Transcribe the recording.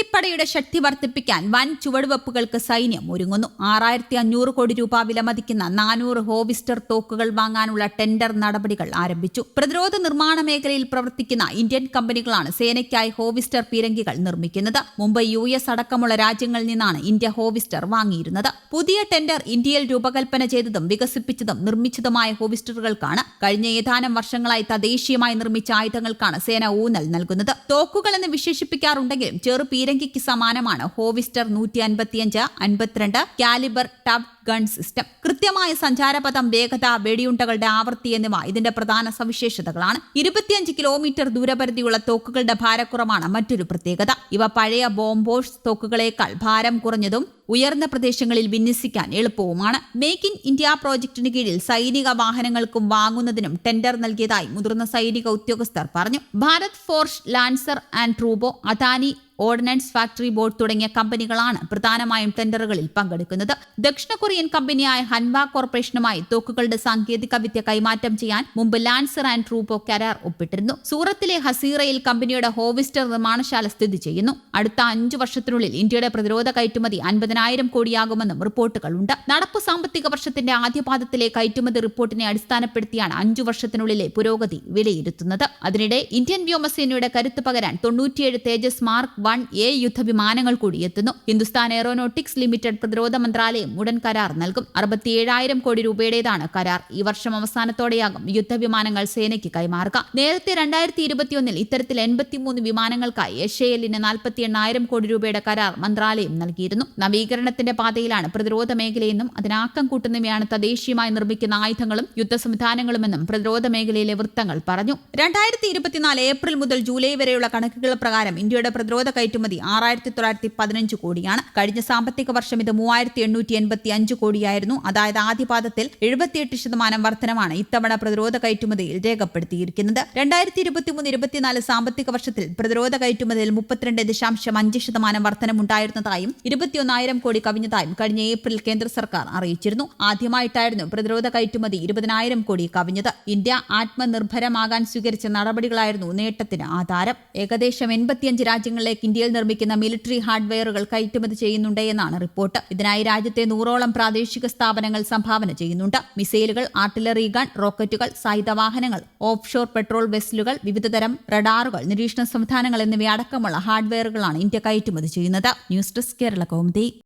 വ്യോമപടയുടെ ശക്തി വർദ്ധിപ്പിക്കാൻ വൻ ചുവടുവെപ്പുകൾക്ക് സൈന്യം ഒരുങ്ങുന്നു. ആറായിരത്തി അഞ്ഞൂറ് കോടി രൂപ വിലമതിക്കുന്ന നാനൂറ് ഹോവിസ്റ്റർ തോക്കുകൾ വാങ്ങാനുള്ള ടെൻഡർ നടപടികൾ ആരംഭിച്ചു. പ്രതിരോധ നിർമ്മാണ മേഖലയിൽ പ്രവർത്തിക്കുന്ന ഇന്ത്യൻ കമ്പനികളാണ് സേനയ്ക്കായി ഹോവിസ്റ്റർ പീരങ്കികൾ നിർമ്മിക്കുന്നത്. മുമ്പ് യു എസ് അടക്കമുള്ള രാജ്യങ്ങളിൽ നിന്നാണ് ഇന്ത്യ ഹോവിസ്റ്റർ വാങ്ങിയിരുന്നത്. പുതിയ ടെൻഡർ ഇന്ത്യയിൽ രൂപകൽപ്പന ചെയ്തതും വികസിപ്പിച്ചതും നിർമ്മിച്ചതുമായ ഹോവിസ്റ്ററുകൾക്കാണ് കഴിഞ്ഞ ഏതാനും വർഷങ്ങളായി തദ്ദേശീയമായി നിർമ്മിച്ച ആയുധങ്ങൾക്കാണ് സേന ഊന്നൽ നൽകുന്നത്. തോക്കുകൾ എന്ന് വിശേഷിപ്പിക്കാറുണ്ടെങ്കിലും ചെറു പീരങ്കിക്ക് സമാനമാണ്. ഹോവിസ്റ്റർ നൂറ്റി അൻപത്തിയഞ്ച് അൻപത്തിരണ്ട് കാലിബർ ടബ് ഗൺ സിസ്റ്റം. കൃത്യമായ സഞ്ചാരപഥം വേഗത വെടിയുണ്ടകളുടെ ആവൃത്തി എന്നിവ ഇതിന്റെ പ്രധാന സവിശേഷതകളാണ്. ഇരുപത്തിയഞ്ച് കിലോമീറ്റർ ദൂരപരിധിയുള്ള തോക്കുകളുടെ ഭാരക്കുറവാണ് മറ്റൊരു പ്രത്യേകത. ഇവ പഴയ ബോംബോഷ് തോക്കുകളേക്കാൾ ഭാരം കുറഞ്ഞതും ഉയർന്ന പ്രദേശങ്ങളിൽ വിന്യസിക്കാൻ എളുപ്പവുമാണ്. മേക്ക് ഇൻ ഇന്ത്യ പ്രോജക്ടിന് കീഴിൽ സൈനിക വാഹനങ്ങൾക്കും വാങ്ങുന്നതിനും ടെൻഡർ നൽകിയതായി മുതിർന്ന സൈനിക ഉദ്യോഗസ്ഥർ പറഞ്ഞു. ഭാരത് ഫോർഷ് ലാൻസർ ആൻഡ് ട്രൂബോ അദാനി ഓർഡിനൻസ് ഫാക്ടറി ബോർഡ് തുടങ്ങിയ കമ്പനികളാണ് പ്രധാനമായും ടെൻഡറുകളിൽ പങ്കെടുക്കുന്നത്. ദക്ഷിണ കൊറിയൻ കമ്പനിയായ ഹൻവ കോർപ്പറേഷനുമായി തോക്കുകളുടെ സാങ്കേതിക വിദ്യ കൈമാറ്റം ചെയ്യാൻ മുമ്പ് ലാൻസർ ആൻഡ് ട്രൂബോ കരാർ ഒപ്പിട്ടിരുന്നു. സൂറത്തിലെ ഹസീറയിൽ കമ്പനിയുടെ ഹോവിസ്റ്റർ നിർമ്മാണശാല സ്ഥിതി ചെയ്യുന്നു. അടുത്ത അഞ്ചു വർഷത്തിനുള്ളിൽ ഇന്ത്യയുടെ പ്രതിരോധ കയറ്റുമതി അൻപതിനായിരം കോടിയാകുമെന്നും റിപ്പോർട്ടുകളുണ്ട്. നടപ്പ് സാമ്പത്തിക വർഷത്തിന്റെ ആദ്യപാദത്തിലെ കയറ്റുമതി റിപ്പോർട്ടിനെ അടിസ്ഥാനപ്പെടുത്തിയാണ് അഞ്ചു വർഷത്തിനുള്ളിലെ പുരോഗതി വിലയിരുത്തുന്നത്. അതിനിടെ ഇന്ത്യൻ വ്യോമസേനയുടെ കരുത്ത് പകരാൻ തൊണ്ണൂറ്റിയേഴ് തേജസ് മാർക്ക് വൺ എ യുദ്ധവിമാനങ്ങൾ കൂടി എത്തുന്നു. ഹിന്ദുസ്ഥാൻ എയറോനോട്ടിക്സ് ലിമിറ്റഡ് പ്രതിരോധ മന്ത്രാലയം ഉടൻ കരാർ നൽകും. അറുപത്തിയേഴായിരം കോടി രൂപയുടേതാണ് കരാർ. ഈ വർഷം അവസാനത്തോടെയാകും യുദ്ധവിമാനങ്ങൾ സേനയ്ക്ക് കൈമാറുക. നേരത്തെ രണ്ടായിരത്തി ഇരുപത്തിയൊന്നിൽ ഇത്തരത്തിൽ എൺപത്തിമൂന്ന് വിമാനങ്ങൾക്കായി എച്ച് എ എല്ലിന് നാൽപ്പത്തി എണ്ണായിരം കോടി രൂപയുടെ കരാർ മന്ത്രാലയം നൽകിയിരുന്നു. നവീകരണത്തിന്റെ പാതയിലാണ് പ്രതിരോധ മേഖലയെന്നും അതിനാക്കം കൂട്ടുന്നവയാണ് തദ്ദേശീയമായി നിർമ്മിക്കുന്ന ആയുധങ്ങളും യുദ്ധ സംവിധാനങ്ങളുമെന്നും പ്രതിരോധ മേഖലയിലെ വൃത്തങ്ങൾ പറഞ്ഞു. രണ്ടായിരത്തി ഇരുപത്തിനാല് ഏപ്രിൽ മുതൽ ജൂലൈ വരെയുള്ള കണക്കുകൾ പ്രകാരം ഇന്ത്യയുടെ പ്രതിരോധ കയറ്റുമതി ആറായിരത്തി തൊള്ളായിരത്തി പതിനഞ്ച് കോടിയാണ്. കഴിഞ്ഞ സാമ്പത്തിക വർഷം ഇത് മൂവായിരത്തി എണ്ണൂറ്റി എൺപത്തി അഞ്ച് കോടിയായിരുന്നു. അതായത് ആദ്യപാദത്തിൽ എഴുപത്തിയെട്ട് ശതമാനം വർധനമാണ് ഇത്തവണ പ്രതിരോധ കയറ്റുമതിയിൽ രേഖപ്പെടുത്തിയിരിക്കുന്നത്. രണ്ടായിരത്തി ഇരുപത്തിമൂന്ന് ഇരുപത്തിനാല് സാമ്പത്തിക വർഷത്തിൽ പ്രതിരോധ കയറ്റുമതിയിൽ മുപ്പത്തിരണ്ട് ദശാംശം അഞ്ച് ശതമാനം വർധനമുണ്ടായിരുന്നതായും ഇരുപത്തിയൊന്നായിരം കോടി കവിഞ്ഞതായും കഴിഞ്ഞ ഏപ്രിൽ കേന്ദ്ര സർക്കാർ അറിയിച്ചിരുന്നു. ആദ്യമായിട്ടായിരുന്നു പ്രതിരോധ കയറ്റുമതി ഇരുപതിനായിരം കോടി കവിഞ്ഞത്. ഇന്ത്യ ആത്മനിർഭരമാകാൻ സ്വീകരിച്ച നടപടികളായിരുന്നു നേട്ടത്തിന് ആധാരം. ഏകദേശം എൺപത്തിയഞ്ച് രാജ്യങ്ങളിലേക്ക് ഇന്ത്യയിൽ നിർമ്മിക്കുന്ന മിലിറ്ററി ഹാർഡ്വെയറുകൾ കയറ്റുമതി ചെയ്യുന്നുണ്ട് എന്നാണ് റിപ്പോർട്ട്. ഇതിനായി രാജ്യത്തെ നൂറോളം പ്രാദേശിക സ്ഥാപനങ്ങൾ സംഭാവന ചെയ്യുന്നുണ്ട്. മിസൈലുകൾ ആർട്ടിലറി ഗൺ റോക്കറ്റുകൾ സായുധ വാഹനങ്ങൾ ഓഫ് ഷോർ പെട്രോൾ വെസലുകൾ വിവിധതരം റഡാറുകൾ നിരീക്ഷണ സംവിധാനങ്ങൾ എന്നിവയടക്കമുള്ള ഹാർഡ്വെയറുകളാണ് ഇന്ത്യ കയറ്റുമതി ചെയ്യുന്നത്. News desk Kerala Kaumudi.